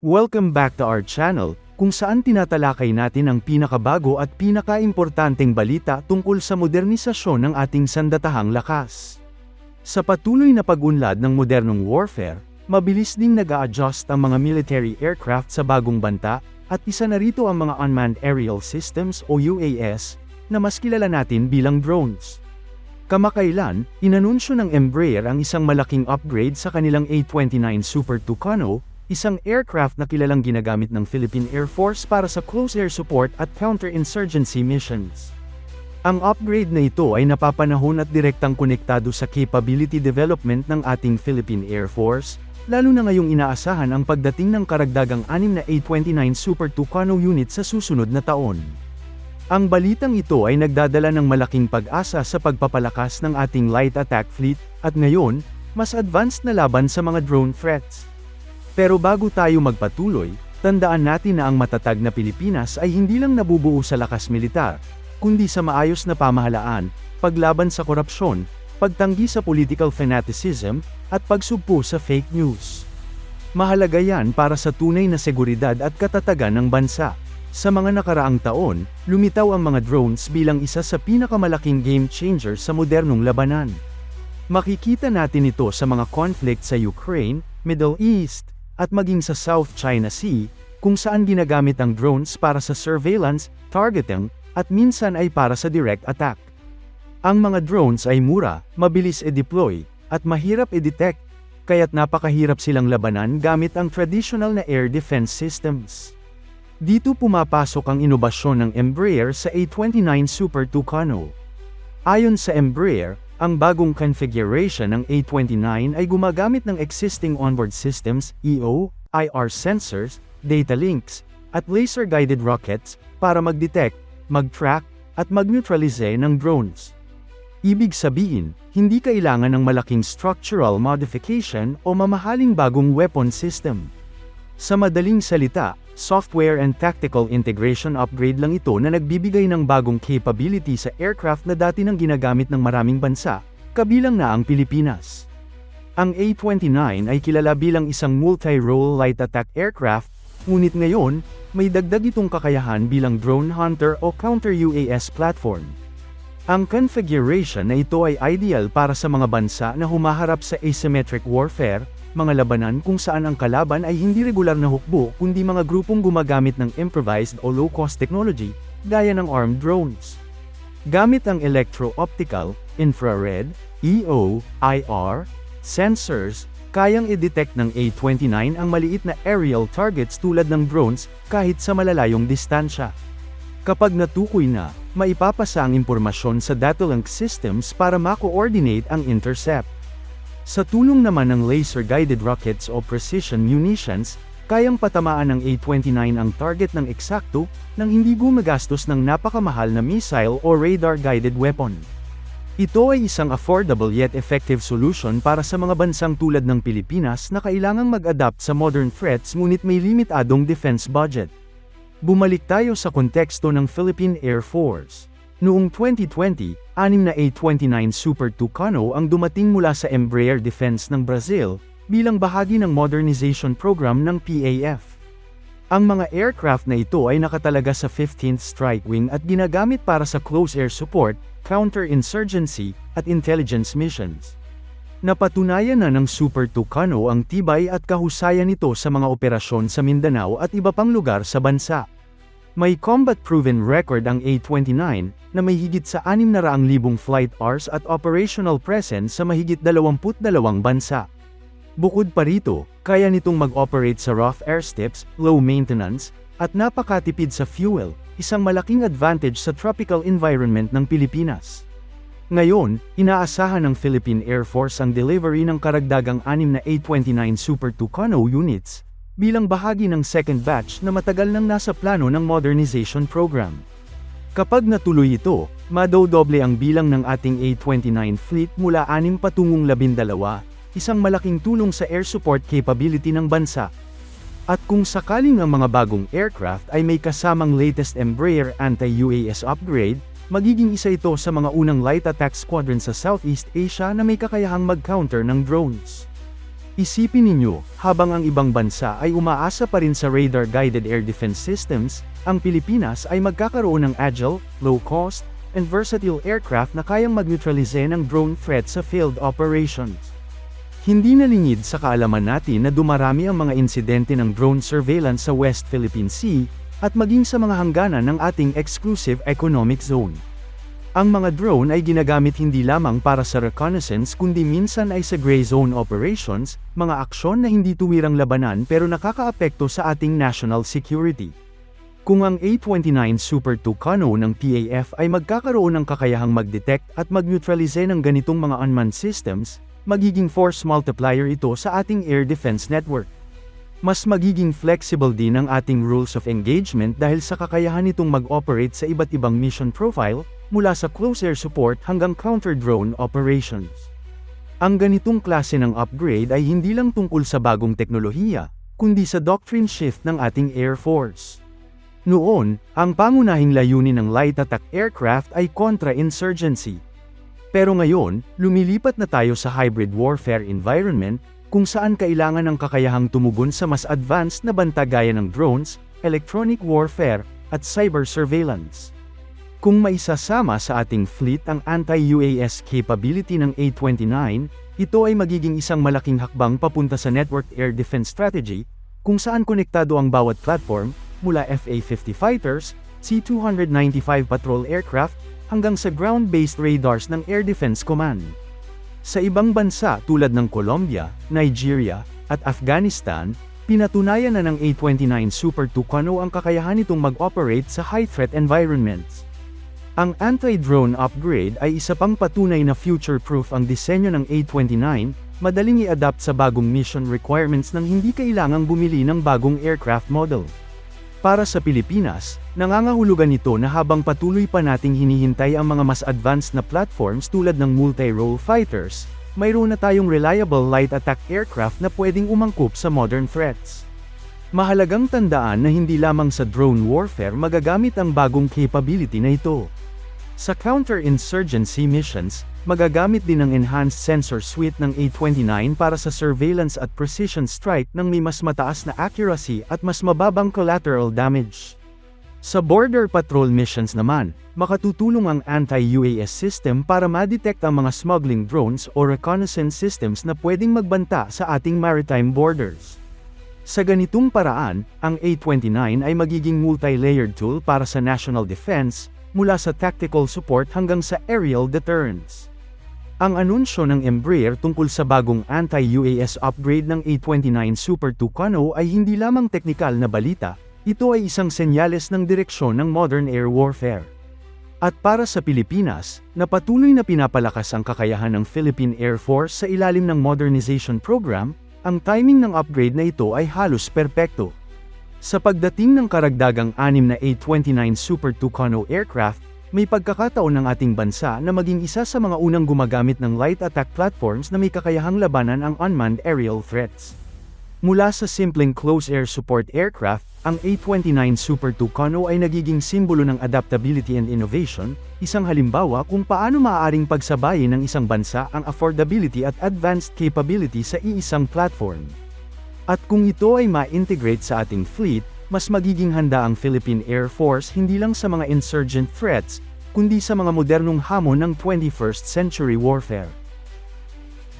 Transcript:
Welcome back to our channel, kung saan tinatalakay natin ang pinakabago at pinakaimportanteng balita tungkol sa modernisasyon ng ating sandatahang lakas. Sa patuloy na pag-unlad ng modernong warfare, mabilis ding nag adjust ang mga military aircraft sa bagong banta, at isa na rito ang mga Unmanned Aerial Systems o UAS, na mas kilala natin bilang drones. Kamakailan, inanunsyo ng Embraer ang isang malaking upgrade sa kanilang A-29 Super Tucano, isang aircraft na kilalang ginagamit ng Philippine Air Force para sa close air support at counter-insurgency missions. Ang upgrade na ito ay napapanahon at direktang konektado sa capability development ng ating Philippine Air Force, lalo na ngayong inaasahan ang pagdating ng karagdagang 6 na A-29 Super Tucano unit sa susunod na taon. Ang balitang ito ay nagdadala ng malaking pag-asa sa pagpapalakas ng ating light attack fleet, at ngayon, mas advanced na laban sa mga drone threats. Pero bago tayo magpatuloy, tandaan natin na ang matatag na Pilipinas ay hindi lang nabubuo sa lakas militar, kundi sa maayos na pamahalaan, paglaban sa korupsyon, pagtanggi sa political fanaticism, at pagsugpo sa fake news. Mahalaga yan para sa tunay na seguridad at katatagan ng bansa. Sa mga nakaraang taon, lumitaw ang mga drones bilang isa sa pinakamalaking game changer sa modernong labanan. Makikita natin ito sa mga conflict sa Ukraine, Middle East, at maging sa South China Sea, kung saan ginagamit ang drones para sa surveillance, targeting, at minsan ay para sa direct attack. Ang mga drones ay mura, mabilis i-deploy, at mahirap i-detect, kaya't napakahirap silang labanan gamit ang traditional na air defense systems. Dito pumapasok ang inobasyon ng Embraer sa A29 Super Tucano. Ayon sa Embraer, ang bagong configuration ng A29 ay gumagamit ng existing onboard systems, EO, IR sensors, data links, at laser-guided rockets, para mag-detect, mag-track, at mag-neutralize ng drones. Ibig sabihin, hindi kailangan ng malaking structural modification o mamahaling bagong weapon system. Sa madaling salita, software and tactical integration upgrade lang ito na nagbibigay ng bagong capability sa aircraft na dati nang ginagamit ng maraming bansa, kabilang na ang Pilipinas. Ang A-29 ay kilala bilang isang multi-role light attack aircraft, ngunit ngayon, may dagdag itong kakayahan bilang drone hunter o counter-UAS platform. Ang configuration na ito ay ideal para sa mga bansa na humaharap sa asymmetric warfare, mga labanan kung saan ang kalaban ay hindi regular na hukbo kundi mga grupong gumagamit ng improvised o low-cost technology, gaya ng armed drones. Gamit ang electro-optical, infrared, EO, IR, sensors, kayang i-detect ng A-29 ang maliit na aerial targets tulad ng drones, kahit sa malalayong distansya. Kapag natukoy na, maipapasa ang impormasyon sa data-link systems para ma-coordinate ang intercept. Sa tulong naman ng laser-guided rockets o precision munitions, kayang patamaan ng A-29 ang target ng eksakto, nang hindi gumagastos ng napakamahal na missile o radar-guided weapon. Ito ay isang affordable yet effective solution para sa mga bansang tulad ng Pilipinas na kailangang mag-adapt sa modern threats ngunit may limitadong defense budget. Bumalik tayo sa konteksto ng Philippine Air Force. Noong 2020, anim na A-29 Super Tucano ang dumating mula sa Embraer Defense ng Brazil, bilang bahagi ng modernization program ng PAF. Ang mga aircraft na ito ay nakatalaga sa 15th Strike Wing at ginagamit para sa close air support, counter-insurgency, at intelligence missions. Napatunayan na ng Super Tucano ang tibay at kahusayan nito sa mga operasyon sa Mindanao at iba pang lugar sa bansa. May combat-proven record ang A-29, na may higit sa 600,000 flight hours at operational presence sa mahigit 22 bansa. Bukod pa rito, kaya nitong mag-operate sa rough airstrips, low maintenance, at napakatipid sa fuel, isang malaking advantage sa tropical environment ng Pilipinas. Ngayon, inaasahan ng Philippine Air Force ang delivery ng karagdagang 6 na A-29 Super Tucano units, bilang bahagi ng second batch na matagal nang nasa plano ng modernization program. Kapag natuloy ito, madodoble ang bilang ng ating A-29 fleet mula 6 patungong 12, isang malaking tulong sa air support capability ng bansa. At kung sakaling ang mga bagong aircraft ay may kasamang latest Embraer anti-UAS upgrade, magiging isa ito sa mga unang light attack squadron sa Southeast Asia na may kakayahang mag-counter ng drones. Isipin ninyo, habang ang ibang bansa ay umaasa pa rin sa radar-guided air defense systems, ang Pilipinas ay magkakaroon ng agile, low-cost, and versatile aircraft na kayang mag-neutralize ng drone threat sa field operations. Hindi nalingid sa kaalaman natin na dumarami ang mga insidente ng drone surveillance sa West Philippine Sea, at maging sa mga hangganan ng ating exclusive economic zone. Ang mga drone ay ginagamit hindi lamang para sa reconnaissance kundi minsan ay sa gray zone operations, mga aksyon na hindi tuwirang labanan pero nakakaapekto sa ating national security. Kung ang A-29 Super Tucano ng PAF ay magkakaroon ng kakayahang mag-detect at mag-neutralize ng ganitong mga unmanned systems, magiging force multiplier ito sa ating air defense network. Mas magiging flexible din ang ating rules of engagement dahil sa kakayahan nitong mag-operate sa iba't ibang mission profile, mula sa close air support hanggang counter-drone operations. Ang ganitong klase ng upgrade ay hindi lang tungkol sa bagong teknolohiya, kundi sa doctrine shift ng ating Air Force. Noon, ang pangunahing layunin ng light attack aircraft ay contra-insurgency. Pero ngayon, lumilipat na tayo sa hybrid warfare environment, kung saan kailangan ng kakayahang tumugon sa mas advanced na banta gaya ng drones, electronic warfare, at cyber surveillance. Kung maisasama sa ating fleet ang anti-UAS capability ng A-29, ito ay magiging isang malaking hakbang papunta sa networked air defense strategy, kung saan konektado ang bawat platform, mula FA-50 fighters, C-295 patrol aircraft, hanggang sa ground-based radars ng Air Defense Command. Sa ibang bansa tulad ng Colombia, Nigeria, at Afghanistan, pinatunayan na ng A-29 Super Tucano ang kakayahan nitong mag-operate sa high-threat environments. Ang anti-drone upgrade ay isa pang patunay na future-proof ang disenyo ng A-29, madaling i-adapt sa bagong mission requirements nang hindi kailangang bumili ng bagong aircraft model. Para sa Pilipinas, nangangahulugan ito na habang patuloy pa nating hinihintay ang mga mas advanced na platforms tulad ng multi-role fighters, mayroon na tayong reliable light attack aircraft na pwedeng umangkop sa modern threats. Mahalagang tandaan na hindi lamang sa drone warfare magagamit ang bagong capability na ito. Sa counter-insurgency missions, magagamit din ang enhanced sensor suite ng A-29 para sa surveillance at precision strike ng may mas mataas na accuracy at mas mababang collateral damage. Sa border patrol missions naman, makatutulong ang anti-UAS system para ma-detect ang mga smuggling drones o reconnaissance systems na pwedeng magbanta sa ating maritime borders. Sa ganitong paraan, ang A-29 ay magiging multi-layered tool para sa national defense, mula sa tactical support hanggang sa aerial deterrence. Ang anunsyo ng Embraer tungkol sa bagong anti-UAS upgrade ng A-29 Super Tucano ay hindi lamang teknikal na balita, ito ay isang senyales ng direksyon ng modern air warfare. At para sa Pilipinas, na patuloy na pinapalakas ang kakayahan ng Philippine Air Force sa ilalim ng modernization program, ang timing ng upgrade na ito ay halos perpekto. Sa pagdating ng karagdagang anim na A-29 Super Tucano aircraft, may pagkakataon ng ating bansa na maging isa sa mga unang gumagamit ng light attack platforms na may kakayahang labanan ang unmanned aerial threats. Mula sa simpleng close air support aircraft, ang A-29 Super Tucano ay nagiging simbolo ng adaptability and innovation, isang halimbawa kung paano maaaring pagsabayin ng isang bansa ang affordability at advanced capability sa iisang platform. At kung ito ay ma-integrate sa ating fleet, mas magiging handa ang Philippine Air Force hindi lang sa mga insurgent threats, kundi sa mga modernong hamon ng 21st century warfare.